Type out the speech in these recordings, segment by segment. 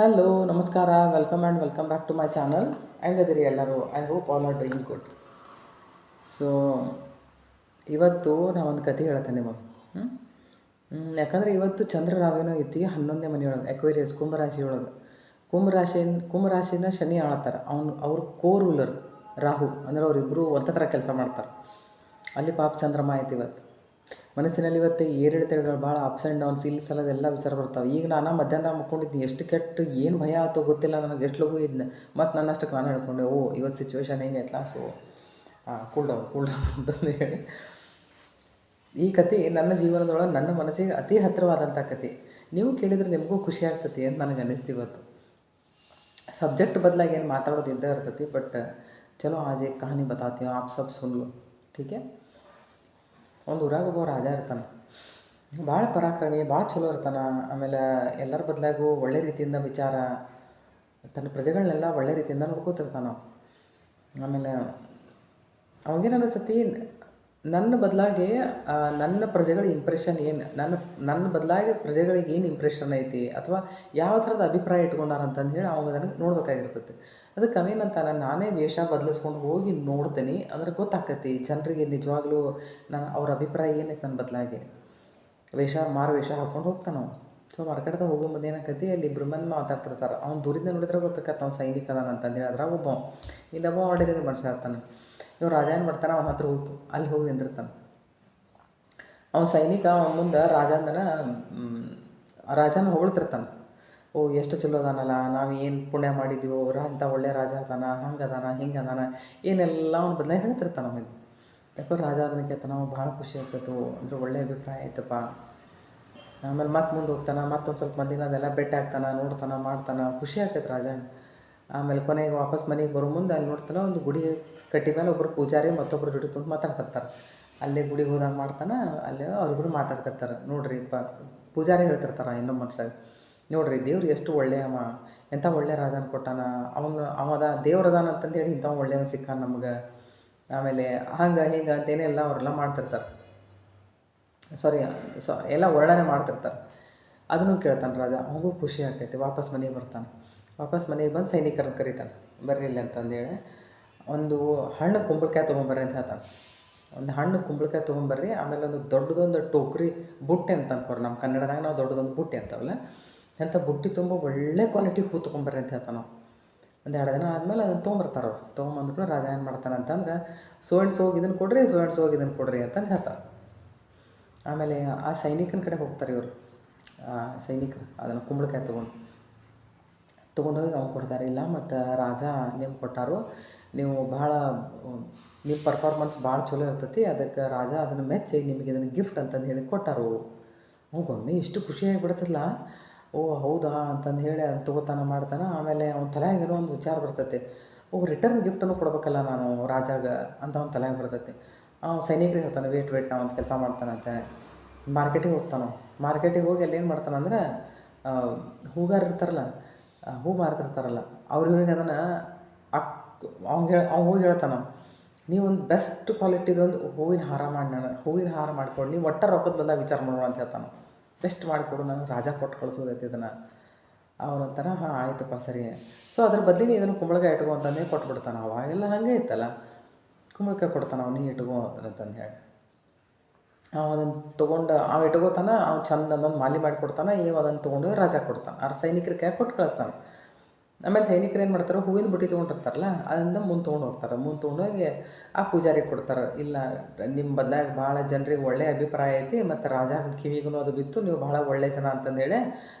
Hello ನಮಸ್ಕಾರ welcome and welcome back to my channel ಹೆಂಗದಿರಿ ಎಲ್ಲರೂ? I hope all are doing good so ಇವತ್ತು ನಾ ಒಂದು ಕತೆ ಹೇಳ್ತೇನೆ ನಿಮಗೆ. ಹ್ಞೂ ಯಾಕಂದರೆ ಇವತ್ತು ಚಂದ್ರ ರಾವೇನೋ ಐತಿ ಹನ್ನೊಂದನೇ ಮನೆಯೊಳಗೆ ಎಕ್ವೇರಿಯಸ್ ಕುಂಭರಾಶಿಯೊಳಗೆ ಕುಂಭರಾಶಿ ಕುಂಭರಾಶಿನ ಶನಿ ಆಳ್ತಾರೆ. ಅವ್ನು, ಅವ್ರ ಕೋ ರೂಲರ್ ರಾಹು. ಅಂದ್ರೆ ಅವರಿಬ್ಬರು ಒಂದ ಥರ ಕೆಲಸ ಮಾಡ್ತಾರೆ. ಅಲ್ಲಿ ಪಾಪ ಚಂದ್ರಮ ಐತಿ ಇವತ್ತು. ಮನಸ್ಸಿನಲ್ಲಿ ಇವತ್ತು ಏರಿಳಿತಗಳು ಭಾಳ ಅಪ್ಸ್ ಆ್ಯಂಡ್ ಡೌನ್ಸ್ ಇಲ್ಲಿ ಸಲದ ಎಲ್ಲ ವಿಚಾರ ಬರ್ತಾವೆ ಈಗ ನಾನು ಮಧ್ಯಾಹ್ನ ಮುಕ್ಕೊಂಡಿದ್ದೀನಿ ಎಷ್ಟು ಕೆಟ್ಟ ಏನು ಭಯ ಆತೋ ಗೊತ್ತಿಲ್ಲ ನನಗೆ ಎಷ್ಟು ಲಗು ಇದ್ನ ಮತ್ತು ನನ್ನಷ್ಟಕ್ಕೆ ನಾನು ಹೇಳ್ಕೊಂಡೆ ಓ ಇವತ್ತು situation ಹೆಂಗೈತಲ್ಲ so cool down cool down ಅಂತಂದು ಹೇಳಿ ಈ ಕತೆ ನನ್ನ ಜೀವನದೊಳಗೆ ನನ್ನ ಮನಸ್ಸಿಗೆ ಅತಿ ಹತ್ತಿರವಾದಂಥ ಕತೆ ನೀವು ಕೇಳಿದ್ರೆ ನಿಮಗೂ ಖುಷಿ ಆಗ್ತತಿ ಅಂತ ನನಗೆ ಅನ್ನಿಸ್ತು ಇವತ್ತು ಸಬ್ಜೆಕ್ಟ್ ಬದಲಾಗಿ ಏನು ಮಾತಾಡೋದು ಇದ್ದೇ ಇರ್ತೈತಿ ಬಟ್ ಚಲೋ ಆಜ್ एक ಕಹಾನಿ बताती हूँ आप सब सुन लो ठीक है ಒಂದು ಊರಾಗ ಒಬ್ಬ ರಾಜ ಇರ್ತಾನೆ. ಭಾಳ ಪರಾಕ್ರಮಿ ಭಾಳ ಚಲೋ ಇರ್ತಾನೆ. ಆಮೇಲೆ ಎಲ್ಲರ ಬದಲಾಗೂ ಒಳ್ಳೆ ರೀತಿಯಿಂದ ವಿಚಾರ, ತನ್ನ ಪ್ರಜೆಗಳನ್ನೆಲ್ಲ ಒಳ್ಳೆ ರೀತಿಯಿಂದ ನೋಡ್ಕೋತಿರ್ತಾನೆ ಆಮೇಲೆ ಅವಾಗೇನು ಅನಿಸ್ತತಿ ನನ್ನ ಬದಲಾಗಿ ನನ್ನ ಪ್ರಜೆಗಳ ಇಂಪ್ರೆಷನ್ ಏನು? ನನ್ನ ನನ್ನ ಬದಲಾಗಿ ಪ್ರಜೆಗಳಿಗೆ ಏನು ಇಂಪ್ರೆಷನ್ ಐತಿ? ಅಥವಾ ಯಾವ ಥರದ ಅಭಿಪ್ರಾಯ ಇಟ್ಕೊಂಡಾರ ಅಂತಂದು ಹೇಳಿ ಅವಾಗ ನನಗೆ ನೋಡ್ಬೇಕಾಗಿರ್ತೈತಿ. ಅದಕ್ಕೆ ನಾನು ನಾನೇ ವೇಷ ಬದಲಿಸ್ಕೊಂಡು ಹೋಗಿ ನೋಡ್ತೀನಿ. ಅಂದ್ರೆ ಗೊತ್ತಾಕತಿ ಜನರಿಗೆ ನಿಜವಾಗ್ಲೂ ನಾನು, ಅವ್ರ ಅಭಿಪ್ರಾಯ ಏನೈತೆ ನನ್ನ ಬದಲಾಗಿ? ವೇಷ, ಮಾರು ವೇಷ ಹಾಕ್ಕೊಂಡು ಹೋಗ್ತಾನೆ ಸೊ, ಮಾರ್ಕೆಟ್ದಾಗ ಹೋಗೋ ಮುಂದೆ ಏನಾಕತಿ, ಅಲ್ಲಿ ಬ್ರಹ್ಮನ್ ಮಂದಿ ಮಾತಾಡ್ತಿರ್ತಾರೆ. ಅವ್ನು ದೂರಿಂದ ನೋಡಿದ್ರೆ ಗೊತ್ತಾಕತ್ತೆ ಅವ್ನು ಸೈನಿಕ ಅದಾನ ಅಂತಂದೇಳಿ ಅದ್ರಾಗ ಒಬ್ಬ ಇನ್ನೊಬ್ಬ ಆರ್ಡಿನರಿ ಮನುಷ್ಯ ಇರ್ತಾನೆ. ಇವ್ರು ರಾಜ ಏನು ಮಾಡ್ತಾನೆ ಅವನ ಹತ್ರ ಹೋಗಿ ಅಲ್ಲಿ ಹೋಗಿ ನಿಂದಿರ್ತಾನೆ. ಅವನ ಸೈನಿಕ ಅವನ ಮುಂದೆ ರಾಜಂದನ ರಾಜನ ಹೊಗಳ್ತಿರ್ತಾನೆ. ಓ, ಎಷ್ಟು ಚಲೋ ಅದಾನಲ್ಲ, ನಾವು ಏನು ಪುಣ್ಯ ಮಾಡಿದ್ವಿ ಅವ್ರ ಅಂಥ ಒಳ್ಳೆ ರಾಜ ಅದಾನ, ಹಂಗೆ ಅದಾನ, ಹಿಂಗೆ ಅದಾನ, ಏನೆಲ್ಲ ಅವ್ನ ಬದಲಾಗಿ ಹೇಳ್ತಿರ್ತಾನೆ ಅವನು ಯಾಕೋ ರಾಜ ಅದನ್ನ ಕೇತನ ಅವ್ನು ಭಾಳ ಖುಷಿ ಆಗ್ತೈತು, ಅಂದ್ರೆ ಒಳ್ಳೆ ಅಭಿಪ್ರಾಯ ಆಯ್ತಪ್ಪ. ಆಮೇಲೆ ಮತ್ತೆ ಮುಂದೆ ಹೋಗ್ತಾನೆ, ಮತ್ತೊಂದು ಸ್ವಲ್ಪ ಮಂದಿನ ಅದೆಲ್ಲ ಬೆಟ್ಟ ಆಗ್ತಾನೆ ನೋಡ್ತಾನೆ, ಮಾಡ್ತಾನೆ, ಖುಷಿ ಆಗ್ತೈತೆ ರಾಜ ಆಮೇಲೆ ಕೊನೆಗೆ ವಾಪಸ್ ಮನೆಗೆ ಬರೋ ಮುಂದೆ ಅಲ್ಲಿ ನೋಡ್ತಾನೆ ಒಂದು ಗುಡಿ ಕಟ್ಟಿ ಮೇಲೆ ಒಬ್ಬರು ಪೂಜಾರಿ ಮತ್ತೊಬ್ಬರು ಜೋಡಿ ಕುಂತು ಮಾತಾಡ್ತಿರ್ತಾರೆ. ಅಲ್ಲೇ ಗುಡಿಗೆ ಹೋದಾಗ ಮಾಡ್ತಾನೆ, ಅಲ್ಲೇ ಅವ್ರಿಬ್ರು ಮಾತಾಡ್ತಿರ್ತಾರೆ. ನೋಡಿರಿ ಪ ಪೂಜಾರಿ ಹೇಳ್ತಿರ್ತಾರೆ ಇನ್ನೊಂದು ಮನುಷ್ಯ. ನೋಡಿರಿ ದೇವ್ರು ಎಷ್ಟು ಒಳ್ಳೆಯವ ಎಂಥ ಒಳ್ಳೆಯ ರಾಜನ ಕೊಟ್ಟಾನ, ಅವನು ಅವದ ದೇವ್ರದಾನ ಅಂತಂದು ಹೇಳಿ ಇಂಥ ಒಳ್ಳೆಯವ ಸಿಕ್ಕ ನಮ್ಗೆ. ಆಮೇಲೆ ಹಂಗೆ, ಹಿಂಗೆ ಅಂತೇನೆಲ್ಲ ಅವರೆಲ್ಲ ಮಾಡ್ತಿರ್ತಾರೆ. ಸಾರಿ ಸೊ ಎಲ್ಲ ವರ್ಣನೆ ಮಾಡ್ತಿರ್ತಾರೆ. ಅದನ್ನು ಕೇಳ್ತಾನೆ ರಾಜ ಅವನಿಗೂ ಖುಷಿ ಆಗ್ತೈತಿ, ವಾಪಸ್ ಮನೆಗೆ ಬರ್ತಾನೆ. ವಾಪಸ್ ಮನೆಗೆ ಬಂದು ಸೈನಿಕರನ್ನು ಕರೀತಾನೆ. ಬರ್ರಿ ಇಲ್ಲಿ ಅಂತಂದೇಳಿ ಒಂದು ಹಣ್ಣು ಕುಂಬಳಕಾಯಿ ತೊಗೊಂಬರ್ರಿ ಅಂತ ಹೇಳ್ತಾನೆ. ಒಂದು ಹಣ್ಣು ಕುಂಬಳಕಾಯಿ ತೊಗೊಂಬರ್ರಿ, ಆಮೇಲೆ ಒಂದು ದೊಡ್ಡದೊಂದು ಟೋಕ್ರಿ ಬುಟ್ಟಿ ಅಂತ ಅನ್ಕೋರಿ. ನಮ್ಮ ಕನ್ನಡದಾಗ ನಾವು ದೊಡ್ಡದೊಂದು ಬುಟ್ಟಿ ಅಂತಾವಲ್ಲ, ಎಂಥ ಬುಟ್ಟಿ ತುಂಬ ಒಳ್ಳೆ ಕ್ವಾಲಿಟಿ ಹೂ ತೊಗೊಂಬರ್ರಿ ಅಂತ ಹೇಳ್ತಾನೆ ನಾವು ಒಂದು ಎರಡು ದಿನ ಆದಮೇಲೆ ಅದನ್ನು ತೊಗೊಂಬರ್ತಾರೆ ಅವ್ರು. ತೊಗೊಂಬಂದ್ಬಿಟ್ಟು ರಾಜ ಏನು ಮಾಡ್ತಾನೆ ಅಂತಂದ್ರೆ, ಸೋ ಹೋಗಿ ಇದನ್ನು ಕೊಡ್ರಿ, ಸೋ ಹೋಗಿ ಇದನ್ನು ಕೊಡ್ರಿ ಅಂತಂದು ಹೇಳ್ತಾನೆ. ಆಮೇಲೆ ಆ ಸೈನಿಕನ ಕಡೆ ಹೋಗ್ತಾರೆ ಇವರು. ಸೈನಿಕರು ಅದನ್ನು ಕುಂಬಳಕಾಯಿ ತೊಗೊಂಡು. ತೊಗೊಂಡೋಗಿ ಅವ್ನು ಕೊಡ್ತಾರೆ. ಇಲ್ಲ ಮತ್ತು ರಾಜ ನಿಮ್ಗೆ ಕೊಟ್ಟಾರು. ನೀವು ಭಾಳ ನಿಮ್ಮ ಪರ್ಫಾರ್ಮೆನ್ಸ್ ಭಾಳ ಚಲೋ ಇರ್ತೈತಿ. ಅದಕ್ಕೆ ರಾಜ ಅದನ್ನು ಮೆಚ್ಚಿ ನಿಮಗೆ ಇದನ್ನು ಗಿಫ್ಟ್ ಅಂತಂದು ಹೇಳಿ ಕೊಟ್ಟಾರು. ಅವ್ಗೊಮ್ಮೆ ಇಷ್ಟು ಖುಷಿಯಾಗಿ ಬಿಡ್ತಲ್ಲ ಓ ಹೌದಾ ಅಂತಂದು ಹೇಳಿ ಅದು ತೊಗೋತಾನ ಮಾಡ್ತಾನೆ. ಆಮೇಲೆ ಅವ್ನ ತಲೆಯಾಗ ಏನೋ ಒಂದು ವಿಚಾರ ಬರ್ತೈತೆ. ಓ ರಿಟರ್ನ್ ಗಿಫ್ಟನ್ನು ಕೊಡ್ಬೇಕಲ್ಲ ನಾನು ರಾಜಾಗ ಅಂತ ಅವ್ನ ತಲೆಯಾಗಿ ಬರ್ತೈತೆ. ಅವ್ನು ಸೈನಿಕರಿಗೆ ಹೇಳ್ತಾನೆ ವೇಟ್ ವೇಟ್ ನಾವು ಒಂದು ಕೆಲಸ ಮಾಡ್ತಾನೆ ಅಂತ. ಮಾರ್ಕೆಟಿಗೆ ಹೋಗ್ತಾನೆ ಮಾರ್ಕೆಟಿಗೆ ಹೋಗಿ ಅಲ್ಲಿ ಏನು ಮಾಡ್ತಾನೆ ಹೂಗಾರ ಇರ್ತಾರಲ್ಲ ಹೂ ಮಾರ್ತಿರ್ತಾರಲ್ಲ ಅವ್ರಿಗೆ ಹೋಗಿ ಅದನ್ನು ಅಕ್, ಅವ್ನು ಹೇಳಿ ಅವ್ನು ಹೋಗಿ ಹೇಳ್ತಾನೆ, ನೀವು ಒಂದು ಬೆಸ್ಟ್ ಕ್ವಾಲಿಟಿದೊಂದು ಹೂವಿನ ಹಾರ ಮಾಡಿ, ನಾನು, ಹೂವಿನ ಹಾರ ಮಾಡ್ಕೊಡು, ನೀವು ಒಟ್ಟ ರೊಕ್ಕದ ಬಂದಾಗ ವಿಚಾರ ಮಾಡೋಣ ಅಂತ ಹೇಳ್ತಾನೆ ಬೆಸ್ಟ್ ಮಾಡಿಕೊಡು ನಾನು ರಾಜ ಕೊಟ್ಟು ಕಳಿಸೋದೈತಿ ಇದನ್ನು. ಅವನಂತಾರ ಹಾಂ, ಆಯ್ತಪ್ಪ, ಸರಿ. ಸೊ ಅದ್ರ ಬದಲಿಗೆ ಇದನ್ನು ಕುಂಬಳಕಾಯಿ ಇಟ್ಕೊ ಅಂತಂದೇ ಕೊಟ್ಬಿಡ್ತಾನೆ, ಅವಾಗೆಲ್ಲ ಹಾಗೆ ಇತ್ತಲ್ಲ, ಕುಂಬಳಕಾಯಿ ಕೊಡ್ತಾನೆ ಅವ್ನು ಇಟ್ಕೋ ಅಂತಂದು ಹೇಳಿ ಅದನ್ನು ತೊಗೊಂಡು, ಅವ ಇಟ್ಕೋತಾನೆ, ಅವ ಚಂದ ಅಂದೊಂದು ಮಾಲಿ ಮಾಡಿ ಕೊಡ್ತಾನೆ, ಇವ ಅದನ್ನು ತೊಗೊಂಡು ರಾಜ ಕೊಡ್ತಾನೆ. ಆ ಸೈನಿಕರ ಕೈ ಕೊಟ್ಟು ಕಳಿಸ್ತಾನೆ. ಆಮೇಲೆ ಸೈನಿಕರು ಏನು ಮಾಡ್ತಾರೆ, ಹೂವಿನ ಬುಟ್ಟಿ ತೊಗೊಂಡಿರ್ತಾರಲ್ಲ ಅದರಿಂದ ಮುಂದೆ ತೊಗೊಂಡು ಹೋಗ್ತಾರೆ. ಮುಂದೆ ತೊಗೊಂಡೋಗಿ ಆ ಪೂಜಾರಿಗೆ ಕೊಡ್ತಾರೆ. ಇಲ್ಲ ನಿಮ್ಮ ಬದಲಾಗಿ ಭಾಳ ಜನರಿಗೆ ಒಳ್ಳೆಯ ಅಭಿಪ್ರಾಯ ಐತಿ, ಮತ್ತು ರಾಜ ಕಿವಿಗೂ ಅದು ಬಿತ್ತು, ನೀವು ಭಾಳ ಒಳ್ಳೆ ಜನ ಅಂತಂದೇಳಿ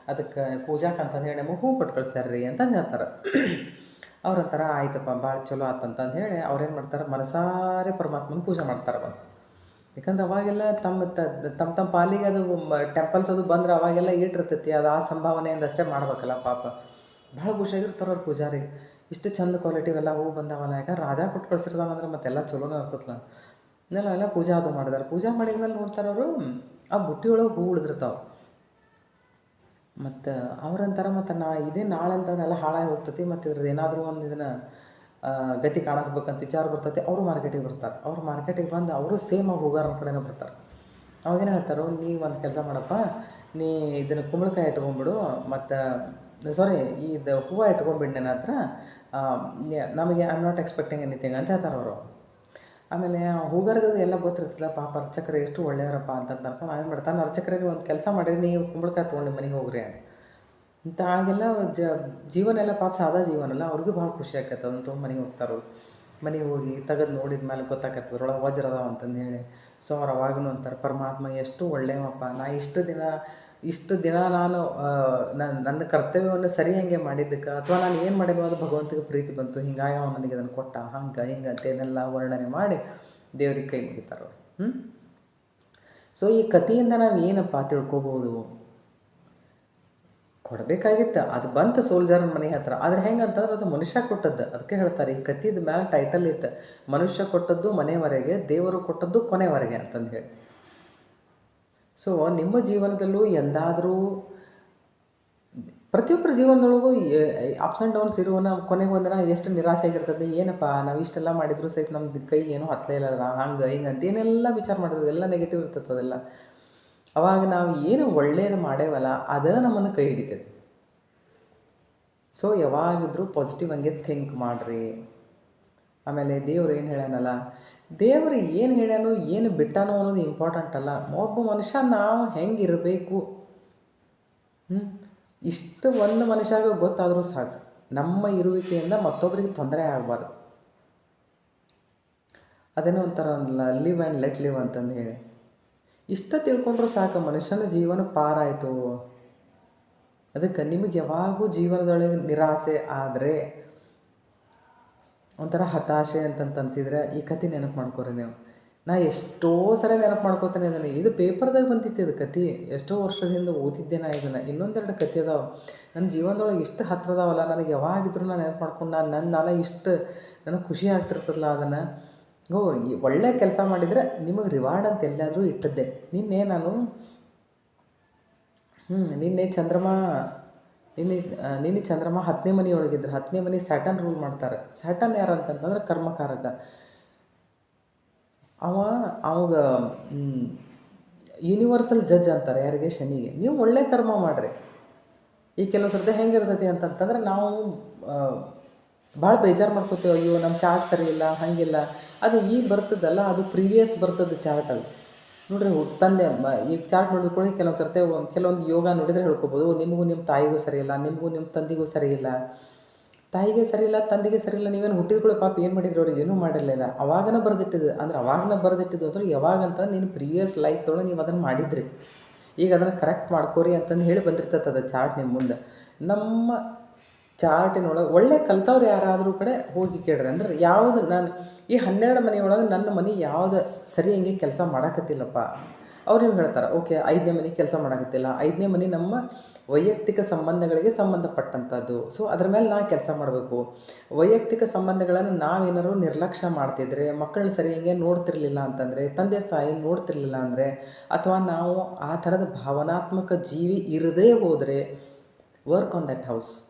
ಅದಕ್ಕೆ ಪೂಜಾಕ್ಕೆ ಅಂತಂದು ಹೇಳಿ ನಮಗೆ ಹೂ ಕೊಟ್ಟು ಕಳ್ಸ್ಯಾರ್ರಿ ಅಂತಂದು ಹೇಳ್ತಾರೆ. ಒಂಥರ, ಆಯ್ತಪ್ಪ, ಭಾಳ ಚಲೋ ಆತಂತಂದು ಹೇಳಿ ಅವ್ರೇನು ಮಾಡ್ತಾರೆ, ಮನಸಾರೆ ಪರಮಾತ್ಮನ ಪೂಜೆ ಮಾಡ್ತಾರೆ ಬಂತು ಯಾಕಂದ್ರೆ ಅವಾಗೆಲ್ಲ ತಮ್ಮ ತಮ್ಮ ತಮ್ಮ ಪಾಲಿಗೆ ಅದು ಟೆಂಪಲ್ಸ್ ಅದು ಬಂದ್ರೆ ಅವಾಗೆಲ್ಲ ಈಟಿರ್ತೈತಿ ಅದು ಆ ಸಂಭಾವನೆಯಿಂದ ಅಷ್ಟೇ ಮಾಡ್ಬೇಕಲ್ಲ ಪಾಪ. ಭಾಳ ಖುಷಿಯಾಗಿರ್ತಾರೆ ಅವ್ರ ಪೂಜಾರಿ. ಇಷ್ಟು ಚಂದ ಕ್ವಾಲಿಟಿ ಎಲ್ಲ ಹೂ ಬಂದಾವಲ್ಲ, ಯಾಕಂದ್ರೆ ರಾಜ ಕೊಟ್ಟು ಕಳ್ಸಿರ್ತಾನಂದ್ರೆ ಮತ್ತೆಲ್ಲ ಚಲೋನೇ ಇರ್ತೈತಲ್ಲ ಇನ್ನೆಲ್ಲ ಎಲ್ಲ ಪೂಜಾ ಅದು ಮಾಡಿದಾರೆ. ಪೂಜಾ ಮಾಡಿದ್ಮೇಲೆ ನೋಡ್ತಾರೆ ಅವರು, ಆ ಬುಟ್ಟಿ ಒಳಗೆ ಹೂ ಉಳಿದಿರ್ತಾವೆ. ಮತ್ತು ಅವ್ರಂತಾರ, ಮತ್ತು ನಾ ಇದೇ ನಾಳೆ ಅಂತವನ್ನೆಲ್ಲ ಹಾಳಾಗಿ ಹೋಗ್ತತಿ, ಮತ್ತು ಇದ್ರದ್ದು ಏನಾದರೂ ಒಂದು ಇದನ್ನು ಗತಿ ಕಾಣಿಸ್ಬೇಕಂತ ವಿಚಾರ ಬರ್ತೈತಿ, ಅವರು ಮಾರ್ಕೆಟಿಗೆ ಬರ್ತಾರೆ. ಅವ್ರು ಮಾರ್ಕೆಟಿಗೆ ಬಂದು ಅವರು ಸೇಮ್ ಆಗಿ ಹೋಗಾರ ಕಡೆನೇ ಬರ್ತಾರೆ. ಅವಾಗೇನು ಹೇಳ್ತಾರೆ ನೀ ಒಂದು ಕೆಲಸ ಮಾಡಪ್ಪ, ನೀ ಇದನ್ನು ಕುಂಬಳಕಾಯಿ ಇಟ್ಕೊಂಬಿಡು ಮತ್ತು ಸಾರಿ ಇದು ಹೂವು ಇಟ್ಕೊಂಡ್ಬಿಟ್ಟು ನನ್ನ ಹತ್ರ ನಮಗೆ I am not expecting anything ಅಂತ ಹೇಳ್ತಾರೆ ಅವರು. ಆಮೇಲೆ ಹೂಗಾರಿಗೆ ಎಲ್ಲ ಗೊತ್ತಿರ್ತಿಲ್ಲ ಪಾಪ ಅರ್ಚಕರು ಎಷ್ಟು ಒಳ್ಳೆಯವರಪ್ಪ ಅಂತ ಅನ್ಕೊಂಡು ಏನು ಮಾಡ್ತಾನೆ ಅರ್ಚಕರಿಗೆ ಒಂದು ಕೆಲಸ ಮಾಡಿರಿ, ನೀವು ಕುಂಬಳಕಾಯಿ ತೊಗೊಂಡು ಮನೆಗೆ ಹೋಗ್ರಿ ಅಂತ. ಅಂತ ಆಗೆಲ್ಲ ಜ ಜೀವನ ಎಲ್ಲ ಪಾಪ ಸಾದಾ ಜೀವನ ಅಲ್ಲ ಅವ್ರಿಗೂ ಭಾಳ ಖುಷಿ ಆಕೈತೆ. ಅದನ್ನು ತೊಗೊಂಡು ಮನೆಗೆ ಹೋಗ್ತಾರೆ ಅವ್ರು. ಮನೆಗೆ ಹೋಗಿ ತೆಗೆದು ನೋಡಿದ ಮೇಲೆ ಗೊತ್ತಾಕತ್ತೆ ಅದ್ರೊಳಗೆ ವಜ್ರ ಅದಾವ ಅಂತಂದು ಹೇಳಿ. ಸೊ ಅವ್ರು ಅವಾಗೂ ಅಂತಾರೆ, ಪರಮಾತ್ಮ ಎಷ್ಟು ಒಳ್ಳೆಯವಪ್ಪ ನಾ ಇಷ್ಟು ದಿನ ಇಷ್ಟು ದಿನ ನಾನು ನನ್ನ ನನ್ನ ಕರ್ತವ್ಯವನ್ನು ಸರಿ ಹಂಗೆ ಮಾಡಿದ್ದಕ್ಕೆ, ಅಥವಾ ನಾನು ಏನು ಮಾಡಿದ್ನೋ ಅದು ಭಗವಂತಗೆ ಪ್ರೀತಿ ಬಂತು, ಹಿಂಗಾಗಿ ಅವ್ನು ನನಗೆ ಅದನ್ನು ಕೊಟ್ಟ, ಹಂಗೆ, ಹಿಂಗೆ ಅಂತೇನೆಲ್ಲ ವರ್ಣನೆ ಮಾಡಿ ದೇವ್ರಿಗೆ ಕೈ ಮುಗಿತಾರೆ ಅವ್ರು. ಸೊ ಈ ಕಥೆಯಿಂದ ನಾವು ಏನಪ್ಪ ತಿಳ್ಕೊಬೋದು? ಕೊಡಬೇಕಾಗಿತ್ತು. ಅದು ಬಂತು ಸೋಲ್ಜರ್ ಮನೆ ಹತ್ರ. ಆದ್ರೆ ಹೆಂಗಂತಂದ್ರೆ ಅದು ಮನುಷ್ಯ ಕೊಟ್ಟದ್ದು. ಅದಕ್ಕೆ ಹೇಳ್ತಾರೆ, ಈ ಕತ್ತಿದ ಮ್ಯಾಲ ಟೈಟಲ್ ಇತ್ತು. ಮನುಷ್ಯ ಕೊಟ್ಟದ್ದು ಮನೆವರೆಗೆ ದೇವರು ಕೊಟ್ಟದ್ದು ಕೊನೆವರೆಗೆ ಅಂತಂದು ಹೇಳಿ ಸೊ ನಿಮ್ಮ ಜೀವನದಲ್ಲೂ ಎಂದಾದರೂ ಪ್ರತಿಯೊಬ್ಬರ ಜೀವನದೊಳಗೂ ಅಪ್ಸ್ ಆ್ಯಂಡ್ ಡೌನ್ಸ್ ಇರುವನ ಕೊನೆಗೆ ಒಂದಿನ ಎಷ್ಟು ನಿರಾಸೆ ಆಗಿರ್ತದೆ, ಏನಪ್ಪ, ನಾವು ಇಷ್ಟೆಲ್ಲ ಮಾಡಿದ್ರು ಸಹಿತ ನಮ್ದು ಕೈಗೆ ಏನೂ ಹತ್ತಲೇ ಇಲ್ಲ ಹಂಗೆ, ಹಿಂಗೆ ಅಂತ ಏನೆಲ್ಲ ವಿಚಾರ ಮಾಡಿರೋದು ಎಲ್ಲ ನೆಗೆಟಿವ್ ಇರ್ತದೆ ಅದೆಲ್ಲ. ಅವಾಗ ನಾವು ಏನು ಒಳ್ಳೆಯದು ಮಾಡೇವಲ್ಲ, ಅದೇ ನಮ್ಮನ್ನು ಕೈ ಹಿಡಿತೈತಿ. ಸೊ ಯಾವಾಗಿದ್ರೂ ಪಾಸಿಟಿವ್ ಹಂಗೆ ಥಿಂಕ್ ಮಾಡಿರಿ. ಆಮೇಲೆ ದೇವ್ರು ಏನು ಹೇಳ್ಯಾನಲ್ಲ, ದೇವರು ಏನು ಹೇಳ್ಯಾನು, ಏನು ಬಿಟ್ಟಾನೋ ಅನ್ನೋದು ಇಂಪಾರ್ಟೆಂಟ್ ಅಲ್ಲ. ಒಬ್ಬ ಮನುಷ್ಯ ನಾವು ಹೆಂಗೆ ಇರಬೇಕು? ಹ್ಞೂ ಇಷ್ಟು ಒಂದು ಮನುಷ್ಯಾಗ ಗೊತ್ತಾದರೂ ಸಾಕು. ನಮ್ಮ ಇರುವಿಕೆಯಿಂದ ಮತ್ತೊಬ್ಬರಿಗೆ ತೊಂದರೆ ಆಗಬಾರ್ದು. ಅದೇನೋ ಒಂಥರ ಅಂದಲ್ಲ ಲಿವ್ ಆ್ಯಂಡ್ ಲೆಟ್ ಲಿವ್ ಅಂತಂದು ಹೇಳಿ. ಇಷ್ಟ ತಿಳ್ಕೊಂಡ್ರೆ ಸಾಕು, ಮನುಷ್ಯನ ಜೀವನ ಪಾರಾಯಿತು. ಅದಕ್ಕೆ ನಿಮಗೆ ಯಾವಾಗೂ ಜೀವನದೊಳಗೆ ನಿರಾಸೆ ಆದರೆ, ಒಂಥರ ಹತಾಶೆ ಅಂತಂತ ಅನ್ಸಿದ್ರೆ ಈ ಕತೆ ನೆನಪು ಮಾಡ್ಕೊರಿ ನೀವು. ನಾ ಎಷ್ಟೋ ಸಲ ನೆನಪು ಮಾಡ್ಕೋತೇನೆ ಅದನ್ನು. ಇದು ಪೇಪರ್ದಾಗ ಬಂದಿತ್ತು ಇದು ಕತೆ ಎಷ್ಟೋ ವರ್ಷದಿಂದ ಓದಿದ್ದೆ ನಾ ಇದನ್ನು. ಇನ್ನೊಂದೆರಡು ಕತೆ ಅದಾವೆ. ನನ್ನ ಜೀವನದೊಳಗೆ ಇಷ್ಟು ಹತ್ರ ಅದಾವಲ್ಲ, ನನಗೆ ಯಾವಾಗಿದ್ರು ನಾನು ನೆನಪು ಮಾಡ್ಕೊಂಡು ನಾನು ನನ್ನ ನಾನು ಇಷ್ಟು ನನಗೆ ಖುಷಿ ಆಗ್ತಿರ್ತದಲ್ಲ ಅದನ್ನು. ಓ ಒಳ್ಳೆ ಕೆಲಸ ಮಾಡಿದರೆ ನಿಮಗೆ ರಿವಾರ್ಡ್ ಅಂತ ಎಲ್ಲಾದರೂ ಇಟ್ಟದ್ದೆ. ನಿನ್ನೆ ನಾನು ಹ್ಞೂ ನಿನ್ನೆ ಚಂದ್ರಮ, ನಿನ್ನೆ ನಿನ್ನೆ ಚಂದ್ರಮ ಹತ್ತನೇ ಮನೆಯೊಳಗಿದ್ರು. ಹತ್ತನೇ ಮನೆ ಸ್ಯಾಟನ್ ರೂಲ್ ಮಾಡ್ತಾರೆ. ಸ್ಯಾಟನ್ ಯಾರು ಅಂತಂತಂದ್ರೆ ಕರ್ಮಕಾರಕ. ಅವ, ಅವಾಗ ಯೂನಿವರ್ಸಲ್ ಜಡ್ಜ್ ಅಂತಾರೆ ಯಾರಿಗೆ? ಶನಿಗೆ. ನೀವು ಒಳ್ಳೆ ಕರ್ಮ ಮಾಡಿರಿ. ಈ ಕೆಲವು ಸರ್ತಿ ಹೆಂಗಿರ್ತೈತಿ ಅಂತಂತಂದ್ರೆ ನಾವು ಭಾಳ ಬೇಜಾರು ಮಾಡ್ಕೋತೀವಿ, ಅಯ್ಯೋ ನಮ್ಮ ಚಾರ್ಟ್ ಸರಿ ಇಲ್ಲ, ಹಾಗಿಲ್ಲ. ಅದು ಈಗ ಬರ್ತದಲ್ಲ, ಅದು ಪ್ರೀವಿಯಸ್ ಬರ್ತದ ಚಾರ್ಟ್ ಅದು. ನೋಡ್ರಿ ತಂದೆ ಈಗ ಚಾರ್ಟ್ ನೋಡಿಕೊಳ್ಳಿ ಕೆಲವೊಂದು ಸರ್ತಿ ಕೆಲವೊಂದು ಯೋಗ ನೋಡಿದರೆ ಹೇಳ್ಕೊಬೋದು ನಿಮಗೂ ನಿಮ್ಮ ತಾಯಿಗೂ ಸರಿ ಇಲ್ಲ, ನಿಮಗೂ ನಿಮ್ಮ ತಂದೆಗೂ ಸರಿ ಇಲ್ಲ. ತಾಯಿಗೆ ಸರಿ ಇಲ್ಲ, ತಂದೆಗೆ ಸರಿ ಇಲ್ಲ, ನೀವೇನು ಹುಟ್ಟಿದ ಕೂಡ ಪಾಪ ಏನು ಮಾಡಿದ್ರು ಅವ್ರಿಗೆ ಏನೂ ಮಾಡಿರಲಿಲ್ಲ. ಅವಾಗನ ಬರೆದಿಟ್ಟಿದ್ದು, ಅಂದ್ರೆ ಅವಾಗನ ಬರೆದಿಟ್ಟಿದ್ದು ಅಂದ್ರೆ ಯಾವಾಗಂತ ನೀನು ಪ್ರೀವಿಯಸ್ ಲೈಫ್ ತೊಗೊಂಡು ನೀವು ಅದನ್ನು ಮಾಡಿದ್ರಿ. ಈಗ ಅದನ್ನು ಕರೆಕ್ಟ್ ಮಾಡ್ಕೋರಿ ಅಂತಂದು ಹೇಳಿ ಬಂದಿರ್ತದೆ ಅದು ಚಾರ್ಟ್ ನಿಮ್ಮ ಮುಂದೆ. ನಮ್ಮ ಚಾರ್ಟಿನೊಳಗೆ ಒಳ್ಳೆ ಕಲ್ತವ್ರು ಯಾರಾದರೂ ಕಡೆ ಹೋಗಿ ಕೇಳ್ರಿ. ಅಂದ್ರೆ ಯಾವುದು ನಾನು ಈ ಹನ್ನೆರಡು ಮನೆಯೊಳಗೆ ನನ್ನ ಮನೆ ಯಾವ್ದು ಸರಿ ಹಂಗೆ ಕೆಲಸ ಮಾಡಕತ್ತಿಲ್ಲಪ್ಪ. ಅವ್ರು ನೀವು ಹೇಳ್ತಾರೆ? ಓಕೆ, ಐದನೇ ಮನೆ ಕೆಲಸ ಮಾಡಕತ್ತಿಲ್ಲ. ಐದನೇ ಮನೆ ನಮ್ಮ ವೈಯಕ್ತಿಕ ಸಂಬಂಧಗಳಿಗೆ ಸಂಬಂಧಪಟ್ಟಂಥದ್ದು ಸೊ ಅದ್ರ ಮೇಲೆ ನಾ ಕೆಲಸ ಮಾಡಬೇಕು. ವೈಯಕ್ತಿಕ ಸಂಬಂಧಗಳನ್ನು ನಾವೇನಾದ್ರು ನಿರ್ಲಕ್ಷ್ಯ ಮಾಡ್ತಿದ್ರೆ, ಮಕ್ಕಳನ್ನ ಸರಿ ಹಿಂಗೆ ನೋಡ್ತಿರ್ಲಿಲ್ಲ ಅಂತಂದರೆ, ತಂದೆ ತಾಯಿ ನೋಡ್ತಿರ್ಲಿಲ್ಲ ಅಂದರೆ, ಅಥವಾ ನಾವು ಆ ಥರದ ಭಾವನಾತ್ಮಕ ಜೀವಿ ಇರದೇ ಹೋದರೆ ವರ್ಕ್ ಆನ್ ದಟ್ ಹೌಸ್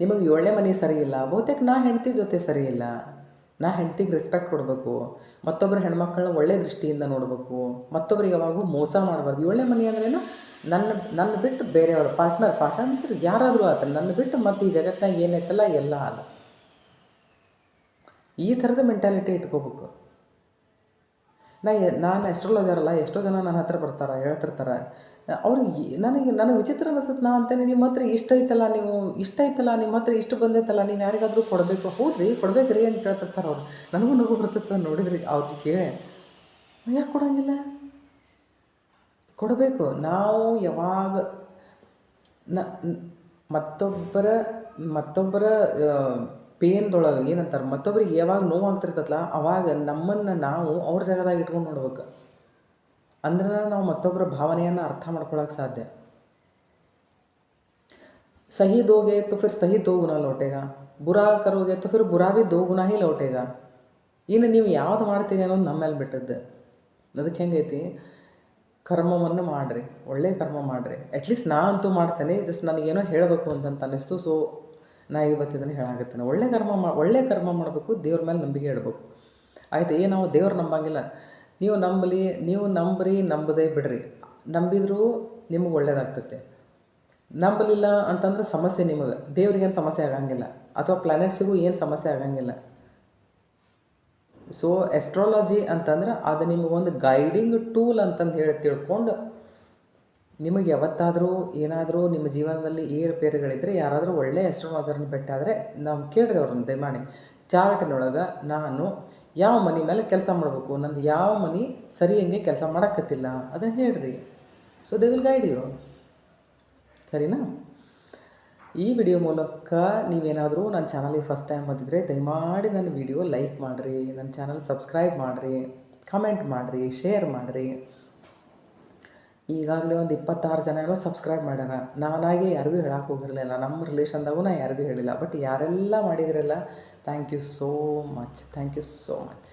ನಿಮಗೆ ಏಳನೇ ಮನೆ ಸರಿ ಇಲ್ಲ ಬಹುತೇಕ ನಾ ಹೆಂಡತಿ ಜೊತೆ ಸರಿ ಇಲ್ಲ ನಾ ಹೆಂಡ್ತಿಗೆ ರೆಸ್ಪೆಕ್ಟ್ ಕೊಡಬೇಕು. ಮತ್ತೊಬ್ಬರ ಹೆಣ್ಮಕ್ಳನ್ನ ಒಳ್ಳೆ ದೃಷ್ಟಿಯಿಂದ ನೋಡಬೇಕು. ಮತ್ತೊಬ್ಬರಿಗೆ ಯಾವಾಗೂ ಮೋಸ ಮಾಡಬಾರ್ದು. ಏಳನೇ ಮನೆ ಅಂದ್ರೇನು? ನನ್ನ ನನ್ನ ಬಿಟ್ಟು ಬೇರೆಯವ್ರ ಪಾರ್ಟ್ನರ್ ಪಾರ್ಟ್ನರ್ ಅಂತ ಯಾರಾದರೂ ಆತ ನನ್ನ ಬಿಟ್ಟು ಮತ್ತು ಈ ಜಗತ್ತಿನಾಗ ಏನೈತಲ್ಲ ಎಲ್ಲ ಅದ. ಈ ಥರದ ಮೆಂಟಾಲಿಟಿ ಇಟ್ಕೋಬೇಕು. ನಾ ನಾನು ಎಸ್ಟ್ರಾಲಜರ್ ಅಲ್ಲ, ಎಷ್ಟೋ ಜನ ನನ್ನ ಹತ್ರ ಬರ್ತಾರೆ, ಹೇಳ್ತಿರ್ತಾರೆ. ಅವ್ರಿಗೆ ನನಗೆ ನನಗೆ ವಿಚಿತ್ರ ಅನಿಸುತ್ತೆ, ನಾ ಅಂತೇನೆ ನಿಮ್ಮ ಹತ್ರ ಇಷ್ಟ ಐತಲ್ಲ, ನೀವು ಇಷ್ಟ ಐತಲ್ಲ ನಿಮ್ಮ ಹತ್ರ ಇಷ್ಟು ಬಂದೈತಲ್ಲ ನೀವು ಯಾರಿಗಾದರೂ ಕೊಡಬೇಕು, ಹೌದ್ರಿ, ಕೊಡ್ಬೇಕ್ರಿ ಅಂತ ಕೇಳ್ತಿರ್ತಾರೆ ಅವ್ರು. ನನಗೂ ನಗು ಬರ್ತೈತೆ ನೋಡಿದ್ರಿ, ಅವ್ರಿಗೆ ಕೇಳಿ. ಯಾಕೆ ಕೊಡಂಗಿಲ್ಲ? ಕೊಡಬೇಕು, ನಾವು ಯಾವಾಗ, ನ ಮತ್ತೊಬ್ಬರ ಮತ್ತೊಬ್ಬರ ಪೇನ್ದೊಳಗೆ ಏನಂತಾರೆ ಮತ್ತೊಬ್ಬರಿಗೆ ಯಾವಾಗ ನೋವು ಆಗ್ತಿರ್ತದಲ್ಲ ಅವಾಗ ನಮ್ಮನ್ನು ನಾವು ಅವ್ರ ಜಾಗದಾಗ ಇಟ್ಕೊಂಡು ನೋಡ್ಬೇಕು ಅಂದ್ರೆ ನಾವು ಮತ್ತೊಬ್ಬರ ಭಾವನೆಯನ್ನು ಅರ್ಥ ಮಾಡ್ಕೊಳಕ್ಕೆ ಸಾಧ್ಯ सही दोगे तो फिर सही दो गुना लौटेगा बुरा करोगे तो फिर बुरा भी दो गुना ही लौटेगा ಇನ್ನು ನೀವು ಯಾವ್ದು ಮಾಡ್ತೀರಿ ಅನ್ನೋದು ನಮ್ಮ ಮೇಲೆ ಬಿಟ್ಟದ್ದು ಅದಕ್ಕೆ ಹೆಂಗೈತಿ ಕರ್ಮವನ್ನು ಮಾಡಿರಿ ಒಳ್ಳೆಯ ಕರ್ಮ ಮಾಡಿರಿ ಅಟ್ಲೀಸ್ಟ್ ನಾ ಅಂತೂ ಮಾಡ್ತೇನೆ ಜಸ್ಟ್ ನನಗೇನೋ ಹೇಳಬೇಕು ಅಂತಂತ ಅನ್ನಿಸ್ತು ಸೊ ನಾ ಇವತ್ತಿದನ್ನು ಹೇಳಾಗತ್ತೇನೆ ಒಳ್ಳೆ ಕರ್ಮ ಮಾ, ಒಳ್ಳೆ ಕರ್ಮ ಮಾಡಬೇಕು, ದೇವ್ರ ಮೇಲೆ ನಂಬಿಕೆ ಇಡಬೇಕು. ಆಯ್ತು ಏನು ನಾವು ದೇವ್ರು ನಂಬಂಗಿಲ್ಲ. ನೀವು ನಂಬಲಿ, ನೀವು ನಂಬ್ರಿ, ನಂಬದೇ ಬಿಡ್ರಿ. ನಂಬಿದ್ರೂ ನಿಮಗೆ ಒಳ್ಳೇದಾಗ್ತೈತೆ. ನಂಬಲಿಲ್ಲ ಅಂತಂದ್ರೆ ಸಮಸ್ಯೆ ನಿಮಗೆ. ದೇವ್ರಿಗೇನು ಸಮಸ್ಯೆ ಆಗಂಗಿಲ್ಲ. ಅಥವಾ ಪ್ಲ್ಯಾನೆಟ್ಸಿಗೂ ಏನು ಸಮಸ್ಯೆ ಆಗಂಗಿಲ್ಲ. ಸೊ ಎಸ್ಟ್ರಾಲಜಿ ಅಂತಂದ್ರೆ ಅದು ನಿಮಗೊಂದು ಗೈಡಿಂಗ್ ಟೂಲ್ ಅಂತಂದು ಹೇಳಿ ತಿಳ್ಕೊಂಡು ನಿಮಗೆ ಯಾವತ್ತಾದರೂ ಏನಾದರೂ ನಿಮ್ಮ ಜೀವನದಲ್ಲಿ ಏರುಪೇರುಗಳಿದ್ದರೆ ಯಾರಾದರೂ ಒಳ್ಳೆಯ ಎಸ್ಟ್ರಾಲಜರ್ನ ಭೇಟಿಯಾದರೆ ನಾವು ಕೇಳಿರಿ ಅವ್ರನ್ನ ದಯಮಾಡಿ. ಚಾರ್ಟಿನೊಳಗೆ ನಾನು ಯಾವ ಮನೆ ಮೇಲೆ ಕೆಲಸ ಮಾಡಬೇಕು? ನಂದು ಯಾವ ಮನೆ ಸರಿ ಹಂಗೆ ಕೆಲಸ ಮಾಡಕತ್ತಿಲ್ಲ? ಅದನ್ನು ಹೇಳ್ರಿ. So they will guide you ಸರಿನಾ? ಈ ವಿಡಿಯೋ ಮೂಲಕ ನೀವೇನಾದರೂ ನನ್ನ ಚಾನಲಿಗೆ ಫಸ್ಟ್ ಟೈಮ್ ಬಂದಿದ್ದರೆ ದಯಮಾಡಿ ನನ್ನ ವಿಡಿಯೋ ಲೈಕ್ ಮಾಡಿರಿ, ನನ್ನ ಚಾನಲ್ ಸಬ್ಸ್ಕ್ರೈಬ್ ಮಾಡಿರಿ, ಕಮೆಂಟ್ ಮಾಡಿರಿ, ಶೇರ್ ಮಾಡಿರಿ. ಈಗಾಗಲೇ ಒಂದು ಇಪ್ಪತ್ತಾರು ಜನ ಏನೋ ಸಬ್ಸ್ಕ್ರೈಬ್ ಮಾಡ್ಯಾರ. ನಾನಾಗಿ ಯಾರಿಗೂ ಹೇಳಕ್ಕೆ ಹೋಗಿರಲಿಲ್ಲ. ನಮ್ಮ ರಿಲೇಷನ್ದಾಗೂ ನಾ ಯಾರಿಗೂ ಹೇಳಿಲ್ಲ. ಬಟ್ ಯಾರೆಲ್ಲ ಮಾಡಿದಿರಲ್ಲ thank you so much thank you so much